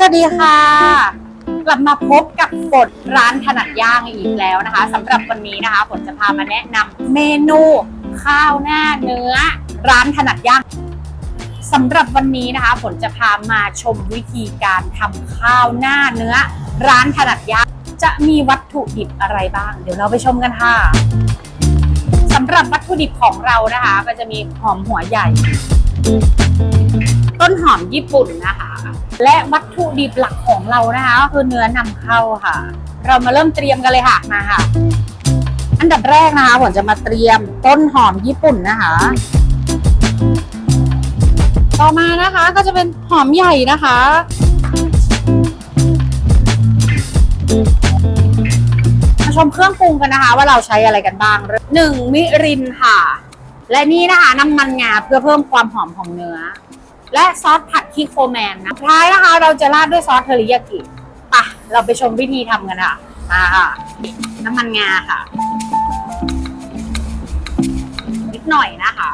สวัสดีค่ะ กลับมาพบกับฝนร้านถนัดย่างอีกแล้วนะคะสำหรับวันนี้นะคะฝนจะพามาแนะนำเมนูข้าวหน้าเนื้อ ร้านถนัดย่างสำหรับวันนี้นะคะฝนจะพามาชมวิธีการทำข้าวหน้าเนื้อ ร้านถนัดย่างจะมีวัตถุดิบอะไรบ้าง เดี๋ยวเราไปชมกันค่ะสำหรับวัตถุดิบของเรานะคะ ก็จะมีหอมหัวใหญ่ ต้นหอมญี่ปุ่นนะคะ และวัตถุดิบหลักของเรานะคะก็คือเนื้อนำเข้าค่ะ เรามาเริ่มเตรียมกันเลยค่ะมาค่ะ อันดับแรกนะคะผมจะมาเตรียมต้นหอมญี่ปุ่นนะคะ ต่อมานะคะก็จะเป็นหอมใหญ่นะคะมาชมเครื่องปรุงกันนะคะ ว่าเราใช้อะไรกันบ้างหนึ่งมิรินค่ะ และนี่นะคะน้ำมันงาเพื่อเพิ่มความหอมของเนื้อ และซอสผัดคิโคแมนนะท้ายนะคะ เราจะราดด้วยซอสเทอริยากิไปะเราไปชมวิธีทำกันค่ะมาค่ะน้ำมันงาค่ะ นิดหน่อยนะคะ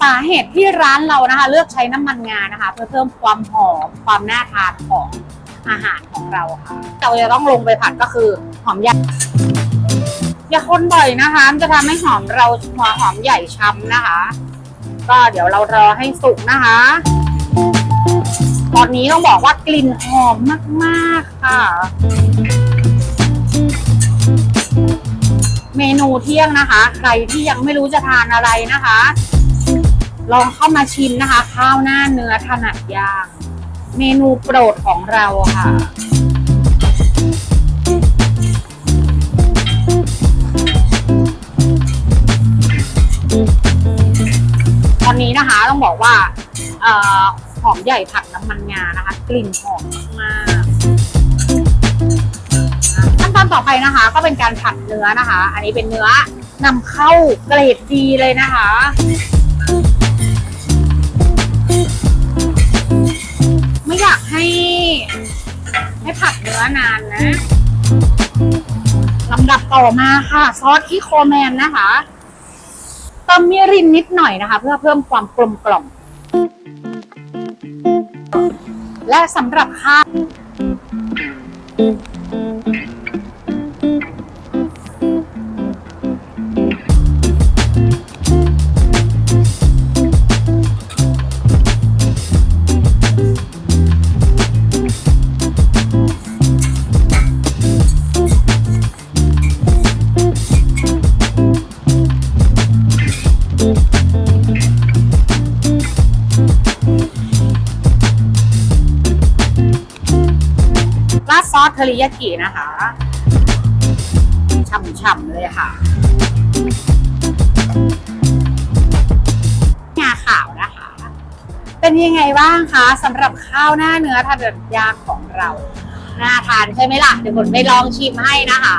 สาเหตุที่ร้านเรานะคะ เลือกใช้น้ำมันงานะคะ เพื่อเพิ่มความหอมความน่าทานของอาหารของเราค่ะ เราจะต้องลงไปผัดก็คือหอมใหญ่อย่าคนบ่อยนะคะ จะทำให้หอมเราหัวหอมใหญ่ช้ำนะคะ ก็เดี๋ยวเรารอให้สุกนะคะ ตอนนี้ต้องบอกว่ากลิ่นหอมมากๆค่ะ เมนูเที่ยงนะคะ ใครที่ยังไม่รู้จะทานอะไรนะคะ ลองเข้ามาชิมนะคะ ข้าวหน้าเนื้อถนัดย่าง เมนูโปรดของเราค่ะตอนนี้นะคะต้องบอกว่าเอมใหญ่ผัดน้ำมันงานะคะ กลิ่นหอมมากขั้นตอนต่อไปนะคะ ก็เป็นการผัดเนื้อนะคะ อันนี้เป็นเนื้อนำเข้าเกรดดีเลยนะคะไม่อยากให้ให้ผัดเนื้อนานนะลำดับต่อมาค่ะ ซอสที่โคแมนนะคะเติมมิรินนิดหน่อยนะคะ เพื่อเพิ่มความกลมกล่อม และสำหรับค่า ซอสเทริยากินะคะฉ่ำๆเลยค่ะงาขาวนะคะ เป็นยังไงบ้างคะสำหรับข้าวหน้าเนื้อทาเดยางของเราน่าทานใช่ไหมล่ะเดี๋ยวผมไปลองชิมให้นะคะ